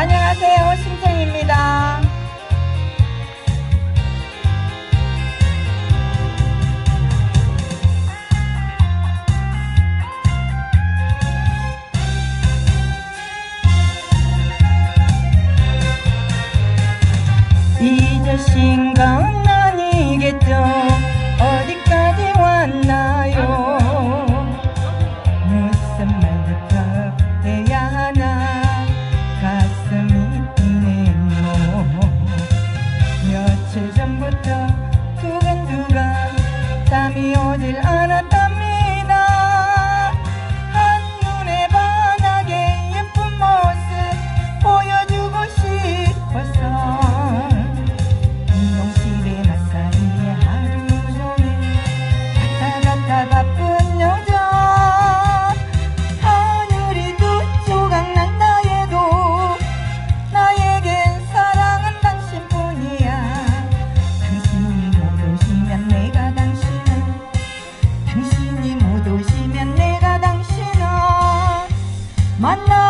안녕하세요. 신생입니다. 잊으신 건 아니겠죠 어디까지 왔나 في عود الأنا mana